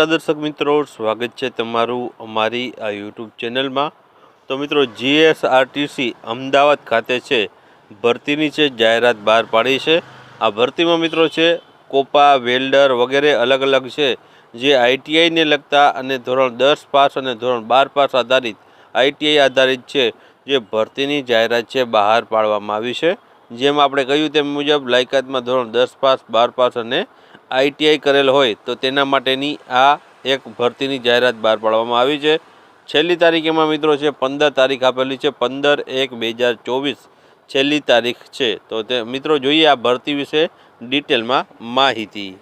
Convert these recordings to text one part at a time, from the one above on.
નમસ્કાર દર્શક મિત્રો, સ્વાગત છે તમારું અમારી આ યુટ્યુબ ચેનલમાં. તો મિત્રો જીએસઆરટીસી અમદાવાદ ખાતે છે, ભરતીની છે જાહેરાત બહાર પાડી છે. આ ભરતીમાં મિત્રો છે, કોપા, વેલ્ડર વગેરે અલગ અલગ છે, જે આઈટીઆઈને લગતા અને ધોરણ દસ પાસ અને ધોરણ બાર પાસ આધારિત આઈટીઆઈ આધારિત છે, જે ભરતીની જાહેરાત છે બહાર પાડવામાં આવી છે. જેમ આપણે કહ્યું તેમ મુજબ, લાયકાતમાં ધોરણ દસ પાસ, બાર પાસ અને આઈટીઆઈ કરેલ હોય તો તેના માટેની આ એક ભરતીની જાહેરાત બહાર પાડવામાં આવી છે. છેલ્લી તારીખ એમાં મિત્રો છે, પંદર તારીખ આપેલી છે, પંદર એક બે હજાર ચોવીસ છેલ્લી તારીખ છે. તો તે મિત્રો જોઈએ આ ભરતી વિશે ડિટેલમાં માહિતી.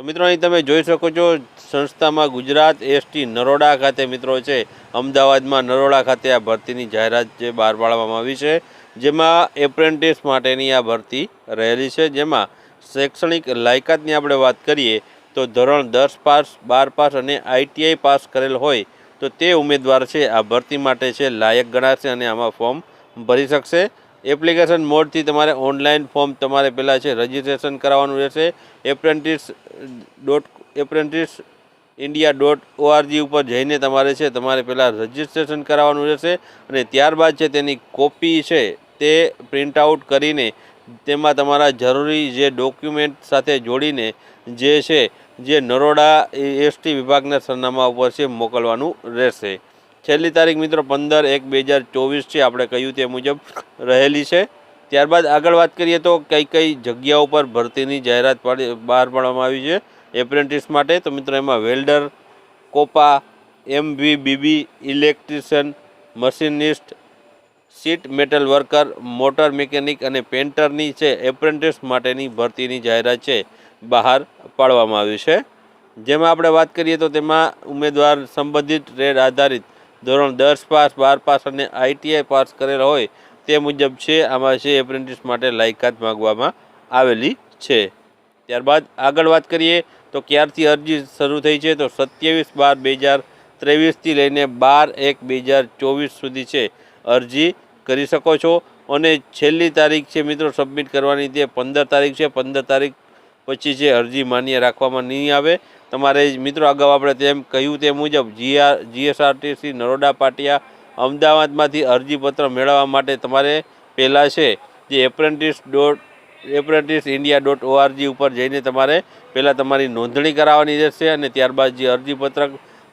તો મિત્રો અહીં તમે જોઈ શકો છો, સંસ્થામાં ગુજરાત એસટી નરોડા ખાતે મિત્રો છે, અમદાવાદમાં નરોડા ખાતે આ ભરતીની જાહેરાત જે બહાર પાડવામાં આવી છે. જેમાં એપ્રેન્ટિસ માટેની આ ભરતી રહેલી છે. જેમાં શૈક્ષણિક લાયકાતની આપણે વાત કરીએ, તો ધોરણ દસ પાસ, બાર પાસ અને આઈટીઆઈ પાસ કરેલ હોય, તો તે ઉમેદવાર છે, આ ભરતી માટે છે, લાયક ગણાશે અને આમાં ફોર્મ ભરી શકશે. એપ્લિકેશન મોડથી તમારે ઓનલાઈન ફોર્મ તમારે પહેલાં છે, રજિસ્ટ્રેશન કરાવવાનું રહેશે. Apprentice dot, apprentice India dot ORG ઉપર જઈને તમારે છે, તમારે પહેલાં રજિસ્ટ્રેશન કરાવવાનું રહેશે અને ત્યારબાદ છે, તેની કોપી છે, તે પ્રિન્ટ આઉટ કરીને તેમાં તમારા જરૂરી જે ડોક્યુમેન્ટ સાથે જોડીને જે છે, જે નરોડા એસટી વિભાગના સરનામા ઉપર છે, મોકલવાનું રહેશે. છેલ્લી તારીખ મિત્રો પંદર એક બે હજાર ચોવીસ છે, આપણે કહ્યું તે મુજબ રહેલી છે. ત્યારબાદ આગળ વાત કરીએ તો કઈ કઈ જગ્યાઓ પર ભરતીની જાહેરાત પાડી, બહાર પાડવામાં આવી છે. એપ્રેન્ટિસ માટે તો મિત્રો એમાં welder, COPA, MV BB, electrician, machinist sheet metal worker, motor mechanic અને પેન્ટરની છે, એપ્રેન્ટિસ માટેની ભરતીની જાહેરાત છે, બહાર પાડવામાં આવી છે. જેમાં આપણે વાત કરીએ તો તેમાં ઉમેદવાર સંબંધિત ટ્રેડ આધારિત ધોરણ દસ પાસ, બાર પાસ અને આઈટીઆઈ પાસ કરેલ હોય તે મુજબ છે, આમાં છે, એપ્રેન્ટિસ માટે લાયકાત માગવામાં આવેલી છે. ત્યારબાદ આગળ વાત કરીએ તો ક્યારથી અરજી શરૂ થઈ છે, તો સત્યાવીસ બાર બે હજાર ત્રેવીસથી લઈને બાર એક બે હજાર ચોવીસ સુધી છે અરજી. કરી શકો છો. અને છેલ્લી તારીખ છે મિત્રો સબમિટ કરવાની તે પંદર તારીખ છે. પંદર તારીખ પછી છે અરજી માન્ય રાખવામાં નહીં આવે. તમારે મિત્રો અગાઉ આપણે તેમ કહ્યું તે મુજબ જીઆર, જીએસઆરટીસી, નરોડા, પાટિયા, અમદાવાદમાંથી અરજીપત્ર મેળવવા માટે તમારે પહેલાં છે જે apprentice dot apprentice India dot ORG ઉપર જઈને તમારે પહેલાં તમારી નોંધણી કરાવવાની રહેશે અને ત્યારબાદ જે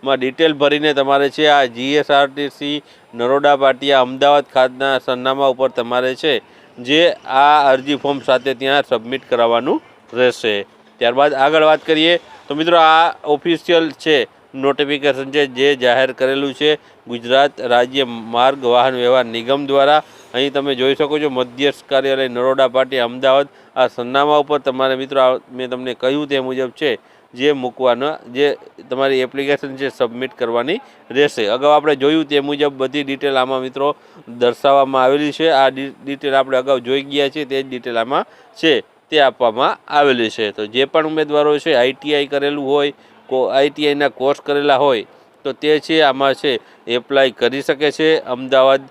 અરજીપત્રકમાં ડિટેલ ભરીને તમારે છે આ જીએસઆરટીસી નરોડા પાટિયા, અમદાવાદ ખાતના સરનામા ઉપર તમારે છે જે આ અરજી ફોર્મ સાથે ત્યાં સબમિટ કરાવવાનું રહેશે. ત્યારબાદ આગળ વાત કરીએ, તો મિત્રો આ ઓફિશિયલ છે નોટિફિકેશન છે જે જાહેર કરેલું છે ગુજરાત રાજ્ય માર્ગ વાહન વ્યવહાર નિગમ દ્વારા. અહીં તમે જોઈ શકો છો મધ્યસ્થ કાર્યાલય નરોડા પાટી અમદાવાદ. આ સરનામા ઉપર તમારે મિત્રો મેં તમને કહ્યું તે મુજબ છે જે મૂકવાના, જે તમારી એપ્લિકેશન છે સબમિટ કરવાની રહેશે. અગાઉ આપણે જોયું તે મુજબ બધી ડિટેલ આમાં મિત્રો દર્શાવવામાં આવેલી છે. આ ડિટેલ આપણે અગાઉ જોઈ ગયા છે તે જ ડિટેલ આમાં છે, તે આપવામાં આવેલી છે. તો જે પણ ઉમેદવારો છે આઈટીઆઈ કરેલું હોય, કો આઈટીઆઈના કોર્સ કરેલા હોય, તો તે છે, આમાં છે એપ્લાય કરી શકે છે. અમદાવાદ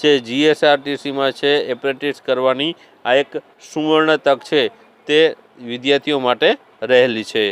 છે જીએસઆરટીસીમાં છે એપ્રેન્ટિસ કરવાની આ એક સુવર્ણ તક છે, તે વિદ્યાર્થીઓ માટે રહેલી છે.